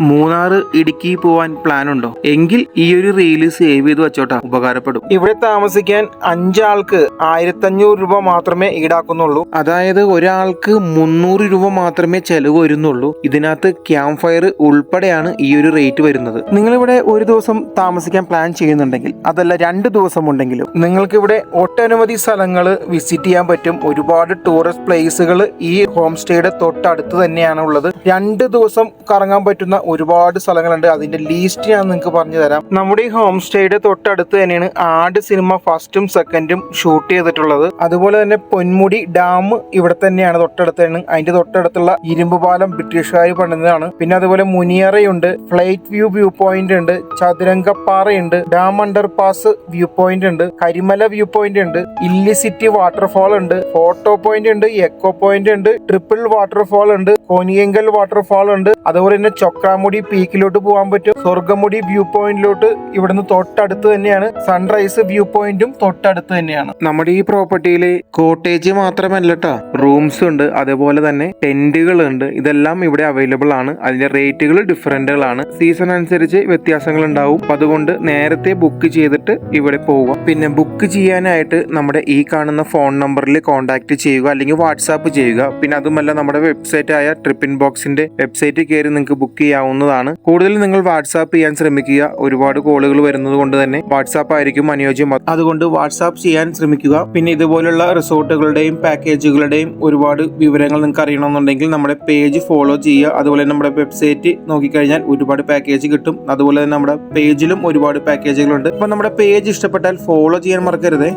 മൂന്നാറ് ഇടുക്കി പോവാൻ പ്ലാൻ ഉണ്ടോ? എങ്കിൽ ഈ ഒരു റീൽ സേവ് ചെയ്ത് വെച്ചോട്ടാ. ഉപകാരപ്പെടും. ഇവിടെ താമസിക്കാൻ അഞ്ചാൾക്ക് ആയിരത്തഞ്ഞൂറ് രൂപ മാത്രമേ ഈടാക്കുന്നുള്ളൂ. അതായത് ഒരാൾക്ക് മുന്നൂറ് രൂപ മാത്രമേ ചെലവ് വരുന്നുള്ളൂ. ഇതിനകത്ത് ക്യാമ്പ് ഫയർ ഉൾപ്പെടെയാണ് ഈ ഒരു റേറ്റ് വരുന്നത്. നിങ്ങളിവിടെ ഒരു ദിവസം താമസിക്കാൻ പ്ലാൻ ചെയ്യുന്നുണ്ടെങ്കിൽ അതല്ല രണ്ട് ദിവസം ഉണ്ടെങ്കിലും നിങ്ങൾക്ക് ഇവിടെ ഒട്ടനവധി സ്ഥലങ്ങൾ വിസിറ്റ് ചെയ്യാൻ പറ്റും. ഒരുപാട് ടൂറിസ്റ്റ് പ്ലേസുകൾ ഈ ഹോം സ്റ്റേയുടെ തൊട്ടടുത്ത് തന്നെയാണ് ഉള്ളത് രണ്ട് ദിവസം കറങ്ങാൻ പറ്റുന്ന ഒരുപാട് സ്ഥലങ്ങളുണ്ട്. അതിന്റെ ലീസ്റ്റ് ഞാൻ നിങ്ങൾക്ക് പറഞ്ഞു തരാം. നമ്മുടെ ഈ ഹോം സ്റ്റേയുടെ തൊട്ടടുത്ത് തന്നെയാണ് ആട് സിനിമ ഫസ്റ്റും സെക്കൻഡും ഷൂട്ട് ചെയ്തിട്ടുള്ളത്. അതുപോലെ തന്നെ പൊന്മുടി ഡാം ഇവിടെ തന്നെയാണ് തൊട്ടടുത്താണ് അതിന്റെ തൊട്ടടുത്തുള്ള ഇരുമ്പ് പാലം ബ്രിട്ടീഷുകാർ പണിതാണ് പിന്നെ അതുപോലെ മുനിയറയുണ്ട് ഫ്ലൈറ്റ് വ്യൂ വ്യൂ പോയിന്റ് ഉണ്ട് ചതുരംഗപ്പാറയുണ്ട് dam under pass view point ഉണ്ട് കരിമല വ്യൂ പോയിന്റ് ഉണ്ട് ഇല്ലിസിറ്റി വാട്ടർഫാൾ ഉണ്ട് ഫോട്ടോ പോയിന്റ് ഉണ്ട് എക്കോ പോയിന്റ് ഉണ്ട് ട്രിപ്പിൾ വാട്ടർഫാൾ ഉണ്ട് കോനിയങ്കൽ വാട്ടർഫാൾ ഉണ്ട്. അതുപോലെ തന്നെ ചൊക്രാമുടി പീക്കിലോട്ട് പോകാൻ പറ്റും. സ്വർഗമുടി വ്യൂ പോയിന്റിലോട്ട് ഇവിടുന്ന് തൊട്ടടുത്ത് തന്നെയാണ്. സൺറൈസ് വ്യൂ പോയിന്റും തൊട്ടടുത്ത് തന്നെയാണ്. നമ്മുടെ ഈ പ്രോപ്പർട്ടിയിൽ കോട്ടേജ് മാത്രമല്ല കേട്ടോ റൂംസ് ഉണ്ട്. അതേപോലെ തന്നെ ടെന്റുകൾ ഉണ്ട്. ഇതെല്ലാം ഇവിടെ അവൈലബിൾ ആണ്. അതിന്റെ റേറ്റുകൾ ഡിഫറന്റുകളാണ് സീസൺ അനുസരിച്ച് വ്യത്യാസങ്ങൾ ഉണ്ടാവും. അതുകൊണ്ട് നേരത്തെ ബുക്ക് ചെയ്തിട്ട് ഇവിടെ പോവുക പിന്നെ ബുക്ക് ചെയ്യാനായിട്ട് നമ്മുടെ ഈ കാണുന്ന ഫോൺ നമ്പറിൽ കോൺടാക്ട് ചെയ്യുക. അല്ലെങ്കിൽ വാട്സാപ്പ് ചെയ്യുക. പിന്നെ അതുമല്ല നമ്മുടെ വെബ്സൈറ്റ് ആയ ട്രിപ്പിൻ ബോക്സിന്റെ വെബ്സൈറ്റിൽ കയറി നിങ്ങൾക്ക് ബുക്ക് ചെയ്യാവുന്നതാണ്. കൂടുതൽ നിങ്ങൾ വാട്സാപ്പ് ചെയ്യാൻ ശ്രമിക്കുക. ഒരുപാട് കോളുകൾ വരുന്നത് കൊണ്ട് തന്നെ വാട്സാപ്പ് ആയിരിക്കും അനുയോജ്യം. അതുകൊണ്ട് വാട്സാപ്പ് ചെയ്യാൻ ശ്രമിക്കുക. പിന്നെ ഇതുപോലുള്ള റിസോർട്ടുകളുടെയും പാക്കേജുകളുടെയും ഒരുപാട് വിവരങ്ങൾ നിങ്ങൾക്ക് അറിയണമെന്നുണ്ടെങ്കിൽ നമ്മുടെ പേജ് ഫോളോ ചെയ്യുക. അതുപോലെ നമ്മുടെ വെബ്സൈറ്റ് നോക്കിക്കഴിഞ്ഞാൽ ഒരുപാട് പാക്കേജ് കിട്ടും. അതുപോലെ തന്നെ നമ്മുടെ പേജിലും ഒരുപാട് പാക്കേജുകളുണ്ട് അപ്പൊ നമ്മുടെ പേജ് ഇഷ്ടപ്പെട്ടാൽ ഫോളോ ചെയ്യാൻ മറക്കരുതേ.